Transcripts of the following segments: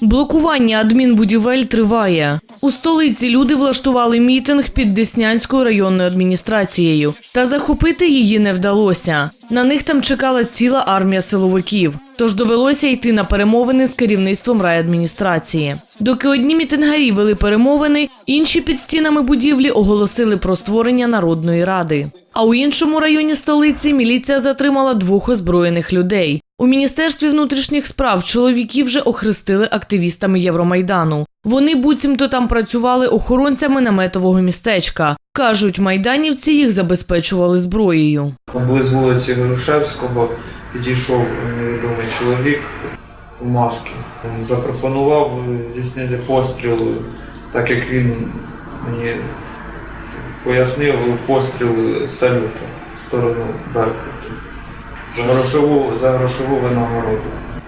Блокування адмінбудівель триває. У столиці люди влаштували мітинг під Деснянською районною адміністрацією. Та захопити її не вдалося. На них там чекала ціла армія силовиків. Тож довелося йти на перемовини з керівництвом райадміністрації. Доки одні мітингарі вели перемовини, інші під стінами будівлі оголосили про створення народної ради. А у іншому районі столиці міліція затримала двох озброєних людей. У міністерстві внутрішніх справ чоловіків вже охрестили активістами Євромайдану. Вони буцімто там працювали охоронцями наметового містечка. кажуть, майданівці їх забезпечували зброєю. Поблизу вулиці Грушевського підійшов невідомий чоловік у масці. Запропонував здійснити постріл, так як він мені пояснив постріл салюту в сторону Беркуту за грошову, за грошову винагороду.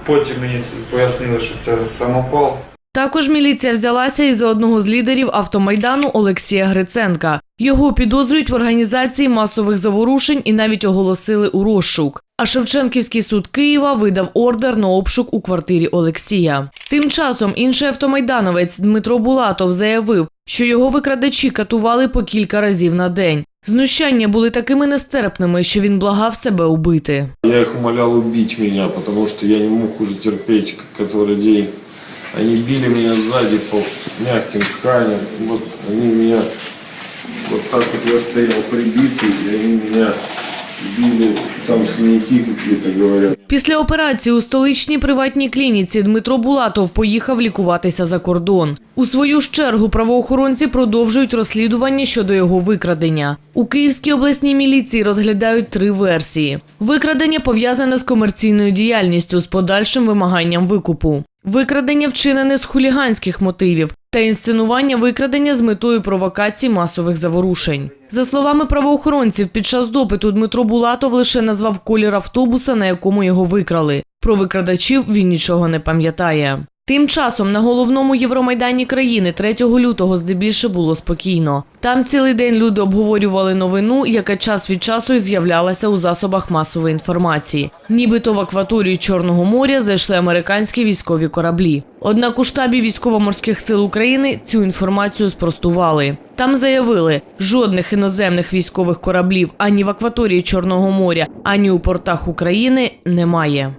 Потім мені пояснили, що це самопал. Також міліція взялася і за одного з лідерів автомайдану Олексія Гриценка. Його підозрюють в організації масових заворушень і навіть оголосили у розшук. А Шевченківський суд Києва видав ордер на обшук у квартирі Олексія. Тим часом інший автомайдановець Дмитро Булатов заявив, що його викрадачі катували по кілька разів на день. Знущання були такими нестерпними, що він благав себе убити. Я їх умовляв убить мене, тому що я не мог уже терпіти, к- который день. Они били меня сзади по мягким тканям. Вот они меня, так вот я стоял прибитый, и они меня там синяки какие-то говорят. Після операції у столичній приватній клініці Дмитро Булатов поїхав лікуватися за кордон. У свою ж чергу правоохоронці продовжують розслідування щодо його викрадення. У Київській обласній міліції розглядають три версії: викрадення пов'язане з комерційною діяльністю з подальшим вимаганням викупу. Викрадення вчинене з хуліганських мотивів та інсценування викрадення з метою провокації масових заворушень. За словами правоохоронців, під час допиту Дмитро Булатов лише назвав колір автобуса, на якому його викрали. Про викрадачів він нічого не пам'ятає. Тим часом на головному Євромайдані країни 3 лютого здебільше було спокійно. Там цілий день люди обговорювали новину, яка час від часу і з'являлася у засобах масової інформації. Нібито в акваторію Чорного моря зайшли американські військові кораблі. Однак у штабі військово-морських сил України цю інформацію спростували. Там заявили, жодних іноземних військових кораблів ані в акваторії Чорного моря, ані у портах України немає.